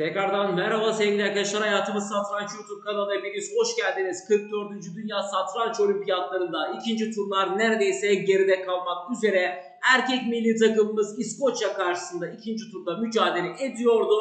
Tekrardan merhaba sevgili arkadaşlar. Hayatımız Satranç YouTube kanalına hepiniz hoş geldiniz. 44. Dünya Satranç Olimpiyatlarında ikinci turlar neredeyse geride kalmak üzere. Erkek milli takımımız İskoçya karşısında ikinci turda mücadele ediyordu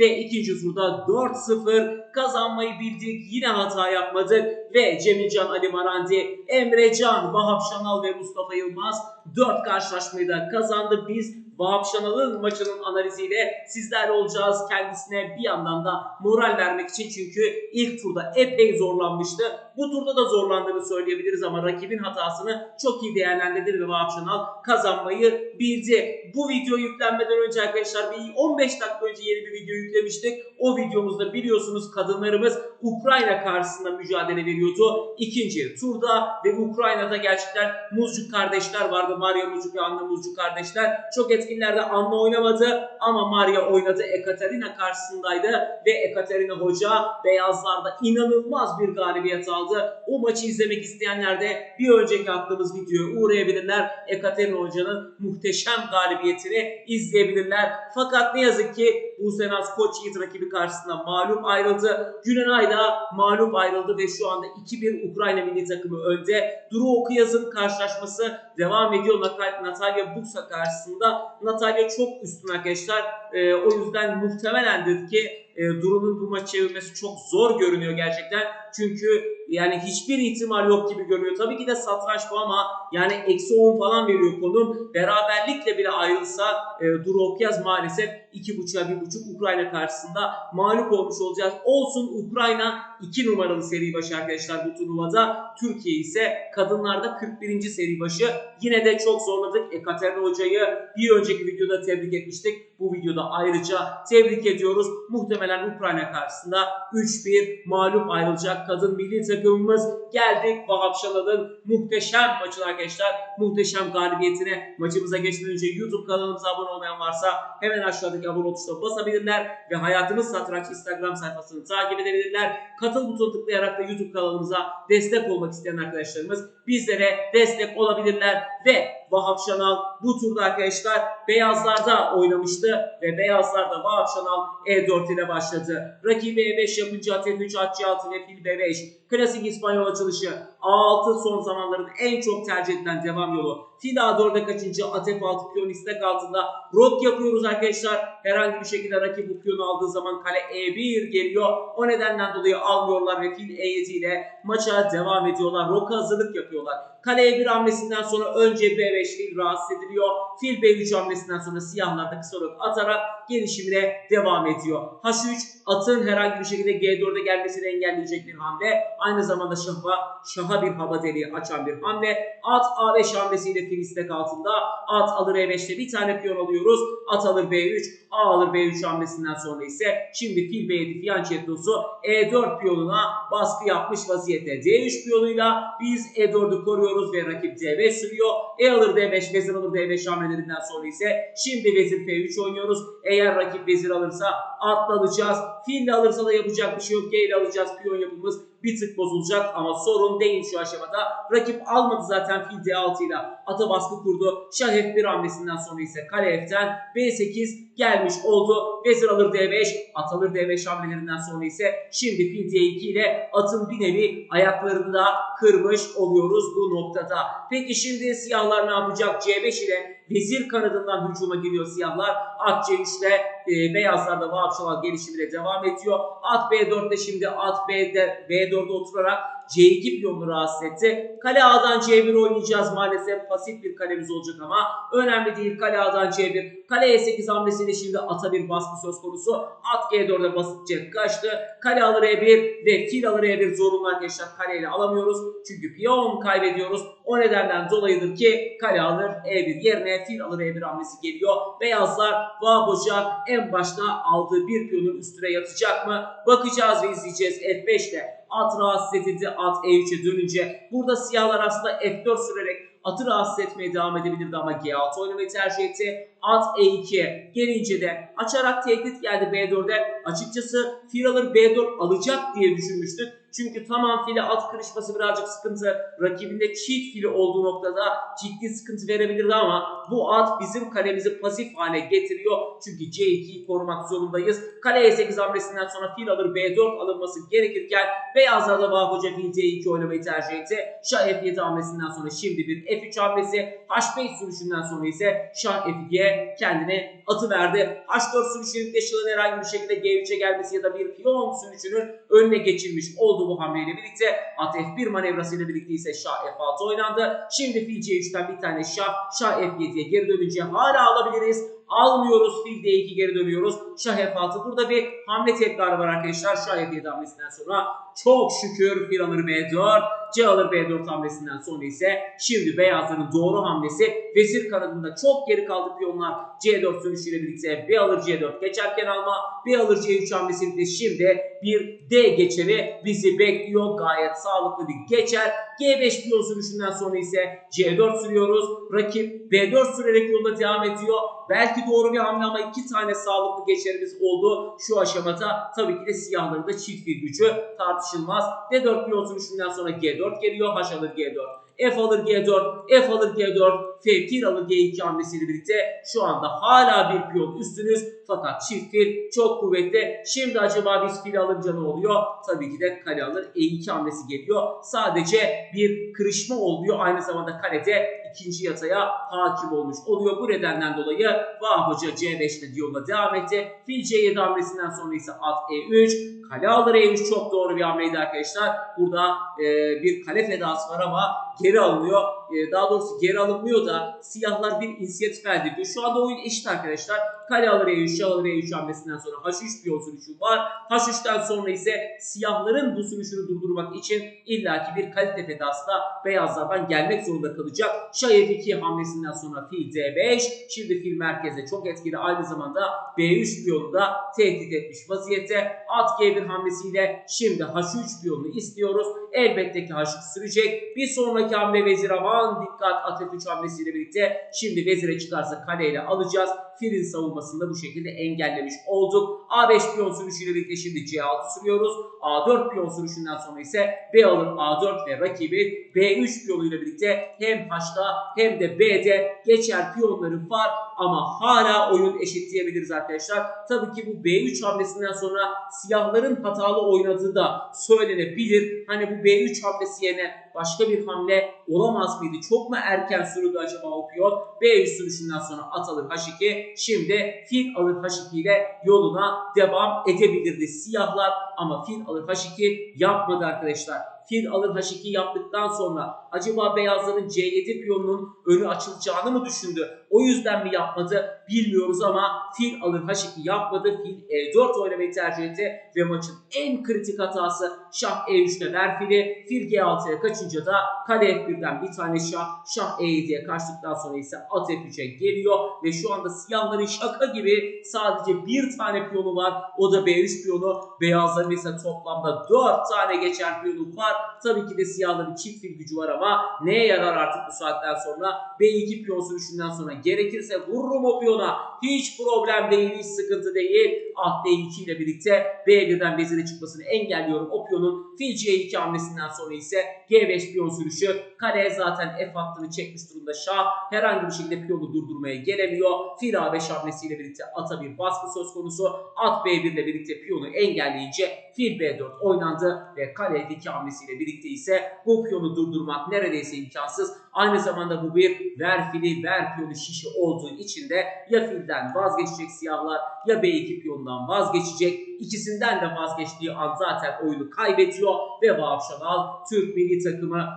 ve ikinci turda 4-0 kazanmayı bildik. Yine hata yapmadık ve Cemilcan Ali Marandi, Emre Can, Vahap Şanal ve Mustafa Yılmaz 4 karşılaşmayı da kazandı. Biz Vahap Şanal'ın maçının analiziyle sizlerle olacağız. Kendisine bir yandan da moral vermek için çünkü ilk turda epey zorlanmıştı. Bu turda da zorlandığını söyleyebiliriz ama rakibin hatasını çok iyi değerlendirdi ve Vahap Şanal kazanmayı bildi. Bu video yüklenmeden önce arkadaşlar bir 15 dakika önce yeni bir video yüklemiştik. O videomuzda biliyorsunuz kadınlarımız Ukrayna karşısında mücadele veriyordu. İkinci turda ve Ukrayna'da gerçekten Muzcuk kardeşler vardı. Maria Muzcuk ve Anna Muzcuk kardeşler. Çok etkinlerde Anna oynamadı ama Maria oynadı. Ekaterina karşısındaydı ve Ekaterina Hoca beyazlarda inanılmaz bir galibiyet aldı. O maçı izlemek isteyenler de bir önceki attığımız videoya uğrayabilirler. Ekaterina Hoca'nın muhteşem galibiyetini izleyebilirler. Fakat ne yazık ki Buse Naz Koç Yiğit rakibi karşısında mağlup ayrıldı. Günenay da mağlup ayrıldı ve şu anda 2-1 Ukrayna milli takımı önde. Duru Okuyaz'ın karşılaşması devam ediyor Nat- Natalya Buksa karşısında. Natalya çok üstün arkadaşlar. Ee, o yüzden muhtemelendir ki e, Duru'nun bu maçı çevirmesi çok zor görünüyor gerçekten. Çünkü yani hiçbir ihtimal yok gibi görünüyor. Tabii ki de satranç bu ama yani eksi 10 falan veriyor konum. Beraberlikle bile ayrılsa e, Duru Okyaz maalesef 2.5'a 1.5 Ukrayna karşısında mağlup olmuş olacağız. Olsun Ukrayna 2 numaralı seri başı arkadaşlar bu turnuvada. Türkiye ise kadınlarda 41. seri başı. Yine de çok zorladık. Ekaterina Hoca'yı bir önceki videoda tebrik etmiştik. Bu videoda ayrıca tebrik ediyoruz. Muhtemelen Ukrayna karşısında 3-1 mağlup ayrılacak kadın milli takımımız. Geldik Vahap Şalal'ın muhteşem maçına arkadaşlar. Muhteşem galibiyetine maçımıza geçmeden önce YouTube kanalımıza abone olmayan varsa hemen aşağıdaki abone tuşuna basabilirler ve Hayatımız Satranç Instagram sayfasını takip edebilirler. Katıl butonu tıklayarak da YouTube kanalımıza destek olmak isteyen arkadaşlarımız bizlere destek olabilirler ve Vahap Şanal bu turda arkadaşlar beyazlarda oynamıştı ve beyazlarda Vahap Şanal E4 ile başladı. Rakibi E5 yapınca at F3, at C6 ve fil B5. Klasik İspanyol açılışı A6 son zamanların en çok tercih edilen devam yolu. Fil A4'e kaçınca at F6 piyon istek altında rok yapıyoruz arkadaşlar. Herhangi bir şekilde rakip bu piyonu aldığı zaman kale E1 geliyor. O nedenden dolayı almıyorlar ve fil E7 ile maça devam ediyorlar. Roka hazırlık yapıyorlar. Kale E1 hamlesinden sonra önce B5 fil rahatsız ediliyor. Fil B3 hamlesinden sonra siyahlar da kısa rok atarak gelişimine devam ediyor. H3 atın herhangi bir şekilde G4'e gelmesini engelleyecek bir hamle. Aynı zamanda şaha, şaha bir hava deliği açan bir hamle. At A5 hamlesiyle fil istek altında. At alır E5'te bir tane piyon alıyoruz. At alır B3. A alır B3 hamlesinden sonra ise şimdi fil B7 fiyanchettosu E4 piyonuna baskı yapmış vaziyette. D3 piyonuyla biz E4'ü koruyoruz ve rakip D5 sürüyor. E alır D5, vezir alır D5 hamlelerinden sonra ise şimdi vezir F3 oynuyoruz. Eğer rakip vezir alırsa atla alacağız. Fille alırsa da yapacak bir şey yok. G ile alacağız. Piyon yapımız bir tık bozulacak ama sorun değil şu aşamada. Rakip almadı zaten fil D6 ile ata baskı kurdu. Şah F1 hamlesinden sonra ise kale F'ten B8 gelmiş oldu. Vezir alır D5, at alır D5 hamlelerinden sonra ise şimdi fil D2 ile atın bir nevi ayaklarını da kırmış oluyoruz bu noktada. Peki şimdi siyahlar ne yapacak? C5 ile vezir kanadından hücuma giriyor siyahlar. At C3 ile e, beyazlar da Vahap Şaval gelişimine devam ediyor. At B4'te şimdi at B'de B4'de oturarak C2 piyonunu rahatsız etti. Kale A'dan C1 oynayacağız maalesef. Pasif bir kalemiz olacak ama önemli değil. Kale A'dan C1. Kale E8 hamlesiyle şimdi ata bir baskı söz konusu. At G4'e basitçe kaçtı. Kale alır E1 ve fil alır E1 zorunlu arkadaşlar. Kaleyle alamıyoruz. Çünkü piyon kaybediyoruz. O nedenden dolayıdır ki kale alır E1 yerine fil alır E1 hamlesi geliyor. Beyazlar Vahap Hoca en başta aldığı bir piyonun üstüne yatacak mı? Bakacağız ve izleyeceğiz F5 ile. At rahatsız edildi. At E3'e dönünce. Burada siyahlar aslında F4 sürerek atı rahatsız etmeye devam edebilirdi ama G6 oynamayı tercih etti. at E2'ye gelince de açarak tehdit geldi B4'e. Açıkçası fil alır B4 alacak diye düşünmüştük. Çünkü tamam file at kırışması birazcık sıkıntı. Rakibinde çift fili olduğu noktada ciddi sıkıntı verebilirdi ama bu at bizim kalemizi pasif hale getiriyor. Çünkü C2'yi korumak zorundayız. Kale E8 hamlesinden sonra fil alır B4 alınması gerekirken beyazlar da Vahap Hoca fil C2 oynamayı tercih etti. Şah F7 hamlesinden sonra şimdi bir F3 hamlesi. H5 sürüşünden sonra ise Şah F2'ye kendine atı verdi. H4 sürüşünün şahın herhangi bir şekilde G3'e gelmesi ya da bir piyon sürüşünün önüne geçilmiş oldu bu hamleyle birlikte. At F1 manevrasıyla birlikte ise Şah F6 oynandı. Şimdi fil C3'ten bir tane Şah, Şah F7'ye geri dönünce hala alabiliriz. Almıyoruz fil D2 geri dönüyoruz. Şah F6 burada bir hamle tekrarı var arkadaşlar. Şah F7 hamlesinden sonra çok şükür fil alır B4. C alır B4 hamlesinden sonra ise şimdi beyazların doğru hamlesi vezir kanadında çok geri kaldı piyonlar C4 sürüşüyle birlikte B alır C4 geçerken alma B alır C3 hamlesiyle şimdi bir D geçeri bizi bekliyor gayet sağlıklı bir geçer G5 piyon sürüşünden sonra ise C4 sürüyoruz. Rakip B4 sürerek yolda devam ediyor. Belki doğru bir hamle ama iki tane sağlıklı geçerimiz oldu şu aşamada. Tabii ki de siyahların da çift bir gücü tartışılmaz. D4 piyon sürüşünden sonra G4 geliyor. H alır G4 F alır G4, F alır G4, F fil alır G2 hamlesiyle birlikte şu anda hala bir piyon üstünüz. Fakat çift fil çok kuvvetli. Şimdi acaba biz fil alınca ne oluyor? Tabii ki de kale alır E2 hamlesi geliyor. Sadece bir kırışma oluyor. Aynı zamanda kalede ikinci yataya hakim olmuş oluyor. Bu nedenden dolayı Vah Hoca C5'te yoluna devam etti. Fil C7 hamlesinden sonra ise at E3. Kale alır E3 çok doğru bir hamleydi arkadaşlar. Burada e, bir kale fedası var ama geri alınıyor. E, daha doğrusu geri alınmıyor da siyahlar bir inisiyatif elde ediyor. Şu anda oyun eşit arkadaşlar. Kale alır E3, şah alır E3 hamlesinden sonra H3 piyon sürüşü var. H3'ten sonra ise siyahların bu sürüşünü durdurmak için illaki bir kalite fedası da beyazlardan gelmek zorunda kalacak. Şah F2 hamlesinden sonra fil D5. Şimdi fil merkezde çok etkili. Aynı zamanda B3 piyonu da tehdit etmiş vaziyette. At G1 hamlesiyle şimdi H3 piyonunu istiyoruz. Elbette ki H3 sürecek. Bir sonraki hamle vezir aman dikkat at F3 hamlesiyle birlikte. Şimdi vezire çıkarsa kaleyle alacağız. Filin savunmasını da bu şekilde engellemiş olduk. A5 piyon sürüşüyle birlikte şimdi C6 sürüyoruz. A4 piyon sürüşünden sonra ise B alır A4 ve rakibi B3 piyonuyla birlikte hem H'da hem de B'de geçer piyonları var ama hala oyun eşit diyebiliriz arkadaşlar. Tabii ki bu B3 hamlesinden sonra siyahların hatalı oynadığı da söylenebilir. Hani bu B3 hamlesi yerine başka bir hamle olamaz mıydı? Çok mu erken sürüldü acaba o piyon? B3 sürüşünden sonra at alır H2. Şimdi fil alır H2 ile yoluna devam edebilirdi siyahlar ama fil alır H2 yapmadı arkadaşlar. Fil alır H2 yaptıktan sonra acaba beyazların C7 piyonunun önü açılacağını mı düşündü? O yüzden mi yapmadı bilmiyoruz ama fil alır H2 yapmadı. Fil E4 oynamayı tercih etti ve maçın en kritik hatası şah E3'te ver fili. Fil G6'ya kaçınca da kale F1'den bir tane şah, şah E7'ye kaçtıktan sonra ise at F3'e geliyor ve şu anda siyahların şaka gibi sadece bir tane piyonu var. O da B3 piyonu. Beyazların ise toplamda 4 tane geçer piyonu var. Tabii ki de siyahların çift fil gücü var ama neye yarar artık bu saatten sonra? B2 piyon sürüşünden sonra gerekirse vururum o piyona. Hiç problem değil, hiç sıkıntı değil. At D2 ile birlikte B1'den vezire çıkmasını engelliyorum. O piyonun fil C2 hamlesinden sonra ise G5 piyon sürüşü. Kale zaten F hattını çekmiş durumda şah. Herhangi bir şekilde piyonu durdurmaya gelemiyor. Fil A5 hamlesiyle birlikte ata bir baskı söz konusu. At B1 ile birlikte piyonu engelleyince fil B4 oynandı ve kale F2 hamlesiyle birlikte ise bu piyonu durdurmak neredeyse imkansız. Aynı zamanda bu bir ver fili ver piyonu şişi olduğu için de ya filden vazgeçecek siyahlar ya B2 piyonundan vazgeçecek. İkisinden de vazgeçtiği an zaten oyunu kaybediyor ve Vahap Şanal Türk milli takımı,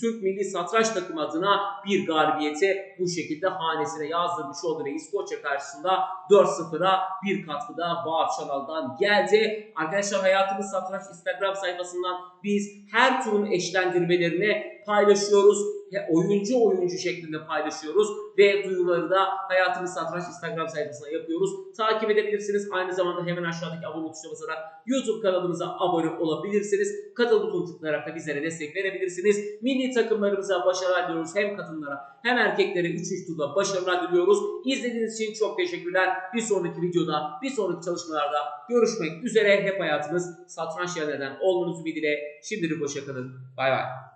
Türk milli satranç takımı adına bir galibiyeti bu şekilde hanesine yazdırmış oldu ve İskoçya karşısında 4-0'a bir katkıda Vahap Şanal'dan geldi. Arkadaşlar Hayatımız Satranç Instagram sayfasından biz her turun eşlendirmelerini paylaşıyoruz. Oyuncu oyuncu şeklinde paylaşıyoruz ve duyuruları da Hayatımız Satranç Instagram sayfasına yapıyoruz. Takip edebilirsiniz. Aynı zamanda hemen aşağıdaki abone tuşuna basarak YouTube kanalımıza abone olabilirsiniz. Katıl butonuna tıklayarak da bizlere destek verebilirsiniz. Milli takımlarımıza başarılar diliyoruz. Hem kadınlara hem erkeklere 3. turda başarılar diliyoruz. İzlediğiniz için çok teşekkürler. Bir sonraki videoda, bir sonraki çalışmalarda görüşmek üzere. Hep hayatımız satranç yerlerden olmanız ümidiyle. Şimdilik hoşçakalın. Bay bay.